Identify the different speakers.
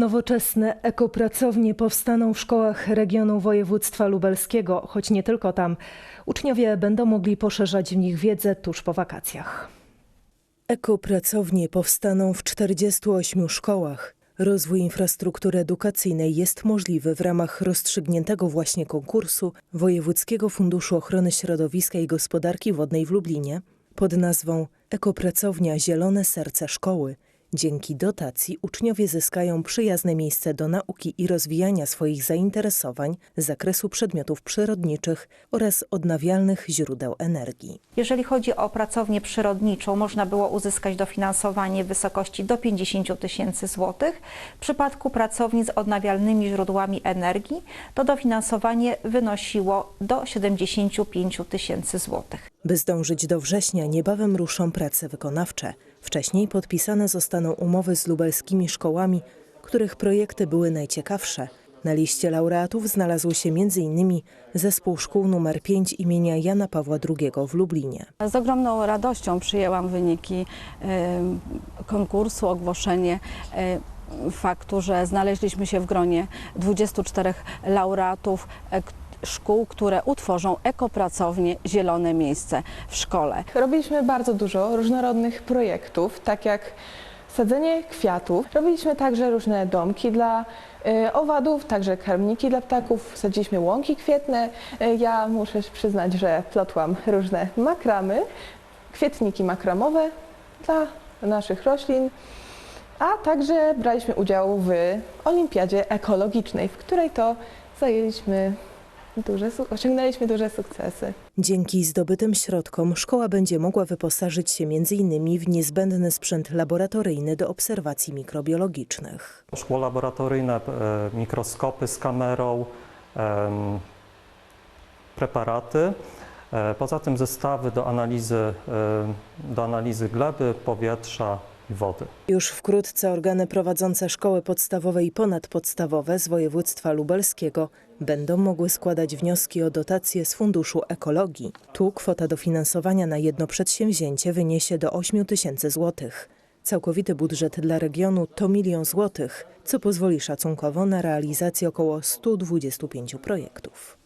Speaker 1: Nowoczesne ekopracownie powstaną w szkołach regionu województwa lubelskiego, choć nie tylko tam. Uczniowie będą mogli poszerzać w nich wiedzę tuż po wakacjach. Ekopracownie powstaną w 48 szkołach. Rozwój infrastruktury edukacyjnej jest możliwy w ramach rozstrzygniętego właśnie konkursu Wojewódzkiego Funduszu Ochrony Środowiska i Gospodarki Wodnej w Lublinie pod nazwą Ekopracownia Zielone Serce Szkoły. Dzięki dotacji uczniowie zyskają przyjazne miejsce do nauki i rozwijania swoich zainteresowań z zakresu przedmiotów przyrodniczych oraz odnawialnych źródeł energii.
Speaker 2: Jeżeli chodzi o pracownię przyrodniczą, można było uzyskać dofinansowanie w wysokości do 50 tysięcy złotych. W przypadku pracowni z odnawialnymi źródłami energii to dofinansowanie wynosiło do 75 tysięcy złotych.
Speaker 1: By zdążyć do września, niebawem ruszą prace wykonawcze. Wcześniej podpisane zostaną umowy z lubelskimi szkołami, których projekty były najciekawsze. Na liście laureatów znalazł się m.in. Zespół Szkół nr 5 imienia Jana Pawła II w Lublinie.
Speaker 3: Z ogromną radością przyjęłam wyniki konkursu, ogłoszenie faktu, że znaleźliśmy się w gronie 24 laureatów e, szkół, które utworzą ekopracownię Zielone Miejsce w szkole.
Speaker 4: Robiliśmy bardzo dużo różnorodnych projektów, tak jak sadzenie kwiatów. Robiliśmy także różne domki dla y, owadów, także karmniki dla ptaków. Sadziliśmy łąki kwietne. Y, ja muszę przyznać, że plotłam różne makramy, kwietniki makramowe dla naszych roślin. A także braliśmy udział w olimpiadzie ekologicznej, w której to zajęliśmy duże, osiągnęliśmy duże sukcesy.
Speaker 1: Dzięki zdobytym środkom szkoła będzie mogła wyposażyć się m.in. w niezbędny sprzęt laboratoryjny do obserwacji mikrobiologicznych.
Speaker 5: Szkło laboratoryjne, e, mikroskopy z kamerą, preparaty. E, Poza tym zestawy do analizy, e, do analizy gleby, powietrza wody.
Speaker 1: Już wkrótce organy prowadzące szkoły podstawowe i ponadpodstawowe z województwa lubelskiego będą mogły składać wnioski o dotacje z Funduszu Ekologii. Tu kwota dofinansowania na jedno przedsięwzięcie wyniesie do 8 tysięcy złotych. Całkowity budżet dla regionu to milion złotych, co pozwoli szacunkowo na realizację około 125 projektów.